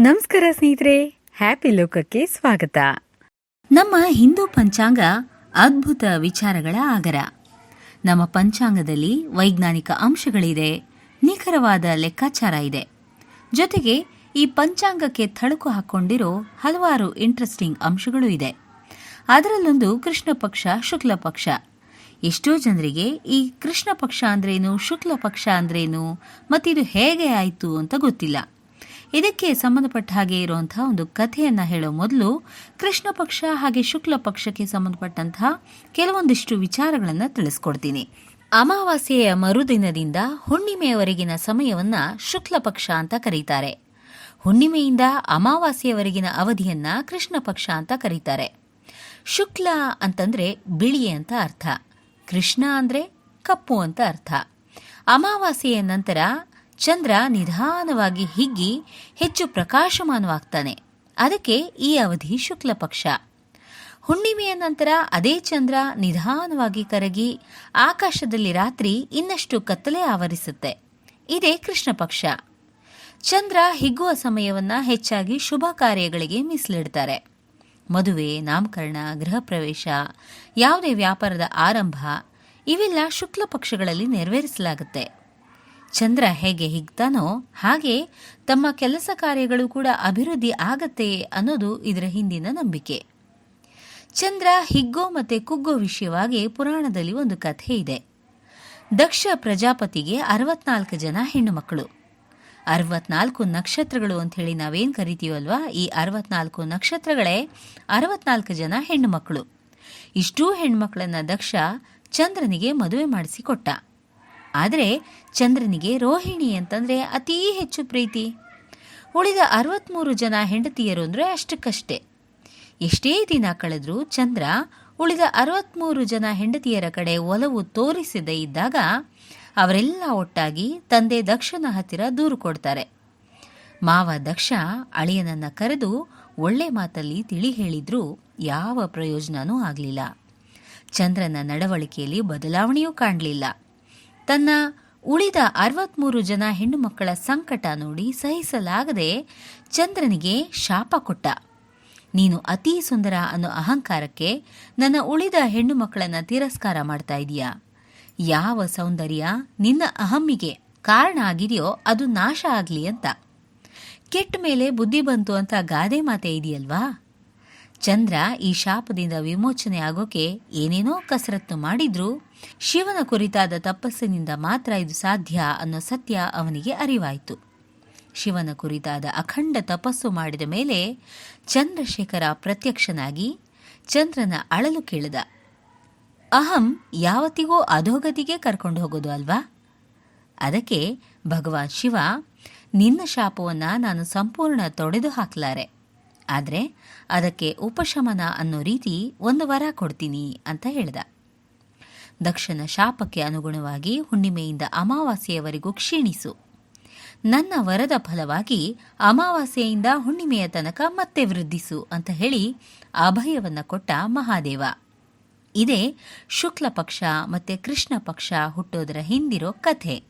ನಮಸ್ಕಾರ ಸ್ನೇಹಿತರೆ ಹ್ಯಾಪಿ ಲೋಕಕ್ಕೆ ಸ್ವಾಗತ. ನಮ್ಮ ಹಿಂದೂ ಪಂಚಾಂಗ ಅದ್ಭುತ ವಿಚಾರಗಳ ಆಗರ. ನಮ್ಮ ಪಂಚಾಂಗದಲ್ಲಿ ವೈಜ್ಞಾನಿಕ ಅಂಶಗಳಿದೆ, ನಿಖರವಾದ ಲೆಕ್ಕಾಚಾರ ಇದೆ. ಜೊತೆಗೆ ಈ ಪಂಚಾಂಗಕ್ಕೆ ಥಳುಕು ಹಾಕೊಂಡಿರೋ ಹಲವಾರು ಇಂಟ್ರೆಸ್ಟಿಂಗ್ ಅಂಶಗಳು ಇದೆ. ಅದರಲ್ಲೊಂದು ಕೃಷ್ಣ ಪಕ್ಷ, ಶುಕ್ಲ ಪಕ್ಷ. ಎಷ್ಟೋ ಜನರಿಗೆ ಈ ಕೃಷ್ಣ ಪಕ್ಷ ಅಂದ್ರೇನು, ಶುಕ್ಲ ಪಕ್ಷ ಅಂದ್ರೇನು, ಮತ್ತಿದು ಹೇಗೆ ಆಯಿತು ಅಂತ ಗೊತ್ತಿಲ್ಲ. ಇದಕ್ಕೆ ಸಂಬಂಧಪಟ್ಟ ಹಾಗೆ ಇರುವಂತಹ ಒಂದು ಕಥೆಯನ್ನ ಹೇಳೋ ಮೊದಲು ಕೃಷ್ಣ ಪಕ್ಷ ಹಾಗೆ ಶುಕ್ಲ ಪಕ್ಷಕ್ಕೆ ಸಂಬಂಧಪಟ್ಟಂತಹ ಕೆಲವೊಂದಿಷ್ಟು ವಿಚಾರಗಳನ್ನ ತಿಳಿಸ್ಕೊಡ್ತೀನಿ. ಅಮಾವಾಸ್ಯೆಯ ಮರುದಿನದಿಂದ ಹುಣ್ಣಿಮೆಯವರೆಗಿನ ಸಮಯವನ್ನ ಶುಕ್ಲ ಪಕ್ಷ ಅಂತ ಕರೀತಾರೆ. ಹುಣ್ಣಿಮೆಯಿಂದ ಅಮಾವಾಸ್ಯೆಯವರೆಗಿನ ಅವಧಿಯನ್ನ ಕೃಷ್ಣ ಪಕ್ಷ ಅಂತ ಕರೀತಾರೆ. ಶುಕ್ಲ ಅಂತಂದ್ರೆ ಬಿಳಿ ಅಂತ ಅರ್ಥ. ಕೃಷ್ಣ ಅಂದ್ರೆ ಕಪ್ಪು ಅಂತ ಅರ್ಥ. ಅಮಾವಾಸ್ಯೆಯ ನಂತರ ಚಂದ್ರ ನಿಧಾನವಾಗಿ ಹಿಗ್ಗಿ ಹೆಚ್ಚು ಪ್ರಕಾಶಮಾನವಾಗ್ತಾನೆ. ಅದಕ್ಕೆ ಈ ಅವಧಿ ಶುಕ್ಲ ಪಕ್ಷ. ಹುಣ್ಣಿಮೆಯ ನಂತರ ಅದೇ ಚಂದ್ರ ನಿಧಾನವಾಗಿ ಕರಗಿ ಆಕಾಶದಲ್ಲಿ ರಾತ್ರಿ ಇನ್ನಷ್ಟು ಕತ್ತಲೆ ಆವರಿಸುತ್ತೆ. ಇದೇ ಕೃಷ್ಣ ಪಕ್ಷ. ಚಂದ್ರ ಹಿಗ್ಗುವ ಸಮಯವನ್ನ ಹೆಚ್ಚಾಗಿ ಶುಭ ಕಾರ್ಯಗಳಿಗೆ ಮೀಸಲಿಡ್ತಾರೆ. ಮದುವೆ, ನಾಮಕರಣ, ಗೃಹ ಪ್ರವೇಶ, ಯಾವುದೇ ವ್ಯಾಪಾರದ ಆರಂಭ, ಇವೆಲ್ಲ ಶುಕ್ಲ ಪಕ್ಷಗಳಲ್ಲಿ ನೆರವೇರಿಸಲಾಗುತ್ತೆ. ಚಂದ್ರ ಹೇಗೆ ಹಿಗ್ತಾನೋ ಹಾಗೆ ತಮ್ಮ ಕೆಲಸ ಕಾರ್ಯಗಳು ಕೂಡ ಅಭಿವೃದ್ಧಿ ಆಗತ್ತೆ ಅನ್ನೋದು ಇದರ ಹಿಂದಿನ ನಂಬಿಕೆ. ಚಂದ್ರ ಹಿಗ್ಗೋ ಮತ್ತೆ ಕುಗ್ಗೋ ವಿಷಯವಾಗಿ ಪುರಾಣದಲ್ಲಿ ಒಂದು ಕಥೆ ಇದೆ. ದಕ್ಷ ಪ್ರಜಾಪತಿಗೆ ಅರವತ್ನಾಲ್ಕು ಜನ ಹೆಣ್ಣು ಮಕ್ಕಳು. ಅರವತ್ನಾಲ್ಕು ನಕ್ಷತ್ರಗಳು ಅಂತ ಹೇಳಿ ನಾವೇನು ಕರಿತೀವಲ್ವಾ? ಈ ಅರವತ್ನಾಲ್ಕು ನಕ್ಷತ್ರಗಳೇ ಅರವತ್ನಾಲ್ಕು ಜನ ಹೆಣ್ಣು ಮಕ್ಕಳು. ಇಷ್ಟೂ ಹೆಣ್ಮಕ್ಳನ್ನ ದಕ್ಷ ಚಂದ್ರನಿಗೆ ಮದುವೆ ಮಾಡಿಸಿಕೊಟ್ಟ ಆದರೆ ಚಂದ್ರನಿಗೆ ರೋಹಿಣಿ ಅಂತಂದರೆ ಅತೀ ಹೆಚ್ಚು ಪ್ರೀತಿ. ಉಳಿದ ಅರವತ್ಮೂರು ಜನ ಹೆಂಡತಿಯರು ಅಂದರೆ ಅಷ್ಟಕ್ಕಷ್ಟೇ. ಎಷ್ಟೇ ದಿನ ಕಳೆದರೂ ಚಂದ್ರ ಉಳಿದ ಅರವತ್ಮೂರು ಜನ ಹೆಂಡತಿಯರ ಕಡೆ ಒಲವು ತೋರಿಸದೇ ಇದ್ದಾಗ ಅವರೆಲ್ಲ ಒಟ್ಟಾಗಿ ತಂದೆ ದಕ್ಷನ ಹತ್ತಿರ ದೂರು ಕೊಡ್ತಾರೆ. ಮಾವ ದಕ್ಷ ಅಳಿಯನನ್ನು ಕರೆದು ಒಳ್ಳೆ ಮಾತಲ್ಲಿ ತಿಳಿ ಹೇಳಿದ್ರೂ ಯಾವ ಪ್ರಯೋಜನವೂ ಆಗಲಿಲ್ಲ. ಚಂದ್ರನ ನಡವಳಿಕೆಯಲ್ಲಿ ಬದಲಾವಣೆಯೂ ಕಾಣಲಿಲ್ಲ. ತನ್ನ ಉಳಿದ ಅರವತ್ಮೂರು ಜನ ಹೆಣ್ಣು ಮಕ್ಕಳ ಸಂಕಟ ನೋಡಿ ಸಹಿಸಲಾಗದೆ ಚಂದ್ರನಿಗೆ ಶಾಪ ಕೊಟ್ಟ. ನೀನು ಅತಿ ಸುಂದರ ಅನ್ನೋ ಅಹಂಕಾರಕ್ಕೆ ನನ್ನ ಉಳಿದ ಹೆಣ್ಣು ಮಕ್ಕಳನ್ನ ತಿರಸ್ಕಾರ ಮಾಡ್ತಾ ಇದೀಯಾ? ಯಾವ ಸೌಂದರ್ಯ ನಿನ್ನ ಅಹಮ್ಮಿಗೆ ಕಾರಣ ಆಗಿದೆಯೋ ಅದು ನಾಶ ಆಗಲಿ ಅಂತ. ಕೆಟ್ಟ ಮೇಲೆ ಬುದ್ಧಿ ಬಂತು ಅಂತ ಗಾದೆ ಮಾತೆ ಇದೆಯಲ್ವಾ? ಚಂದ್ರ ಈ ಶಾಪದಿಂದ ವಿಮೋಚನೆ ಆಗೋಕೆ ಏನೇನೋ ಕಸರತ್ತು ಮಾಡಿದ್ರು. ಶಿವನ ಕುರಿತಾದ ತಪಸ್ಸಿನಿಂದ ಮಾತ್ರ ಇದು ಸಾಧ್ಯ ಅನ್ನೋ ಸತ್ಯ ಅವನಿಗೆ ಅರಿವಾಯಿತು. ಶಿವನ ಕುರಿತಾದ ಅಖಂಡ ತಪಸ್ಸು ಮಾಡಿದ ಮೇಲೆ ಚಂದ್ರಶೇಖರ ಪ್ರತ್ಯಕ್ಷನಾಗಿ ಚಂದ್ರನ ಅಳಲು ಕೇಳಿದ. ಅಹಂ, ಯಾವತ್ತಿಗೂ ಅಧೋಗತಿಗೆ ಕರ್ಕೊಂಡು ಹೋಗೋದು ಅಲ್ವಾ? ಅದಕ್ಕೆ ಭಗವಾನ್ ಶಿವ, ನಿನ್ನ ಶಾಪವನ್ನು ನಾನು ಸಂಪೂರ್ಣ ತೊಡೆದು ಹಾಕಲಾರೆ ಆದರೆ ಅದಕ್ಕೆ ಉಪಶಮನ ಅನ್ನೋ ರೀತಿ ಒಂದು ವರ ಕೊಡ್ತೀನಿ ಅಂತ ಹೇಳಿದ. ದಕ್ಷನ ಶಾಪಕ್ಕೆ ಅನುಗುಣವಾಗಿ ಹುಣ್ಣಿಮೆಯಿಂದ ಅಮಾವಾಸ್ಯೆಯವರೆಗೂ ಕ್ಷೀಣಿಸು. ನನ್ನ ವರದ ಫಲವಾಗಿ ಅಮಾವಾಸ್ಯೆಯಿಂದ ಹುಣ್ಣಿಮೆಯ ತನಕ ಮತ್ತೆ ವೃದ್ಧಿಸು ಅಂತ ಹೇಳಿ ಅಭಯವನ್ನು ಕೊಟ್ಟ ಮಹಾದೇವ. ಇದೇ ಶುಕ್ಲ ಪಕ್ಷ ಮತ್ತೆ ಕೃಷ್ಣ ಪಕ್ಷ ಹುಟ್ಟೋದರ ಹಿಂದಿರೋ ಕಥೆ.